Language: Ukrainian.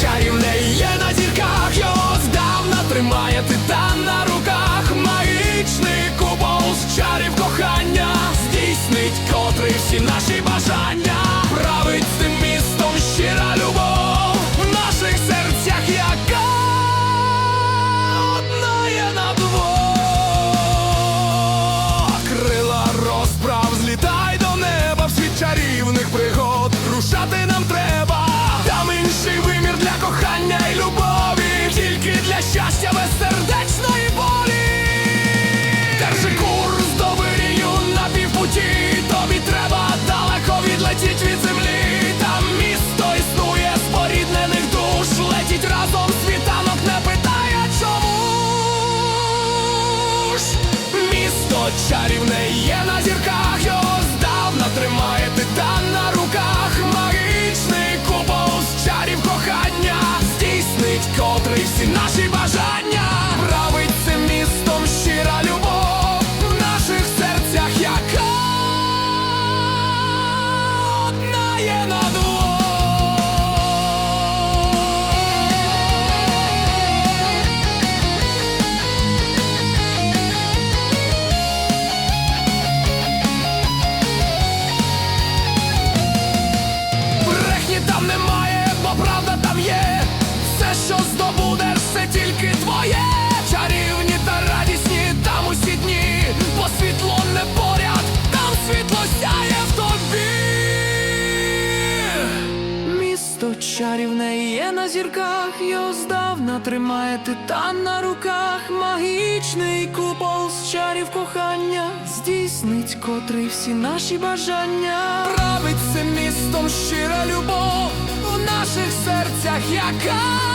чарівне є на зірках, його здавна тримає титан на руках, магічний купол з чарів кохання, здійснить котрий всі наші бажання, править цим містом щира любов, в наших серцях яка одна є на двох. Крила розправ, злітай до неба в чарівних пригод, рушати нам треба. Чарівне є на зірках, його здавна тримає титан на руках. Магічний купол з чарів кохання здійснить котрий всі наші бажання. Править чарівне є на зірках, його здавна тримає титан на руках. Магічний купол з чарів кохання здійснить котрий всі наші бажання. Править цим містом щира любов у наших серцях, яка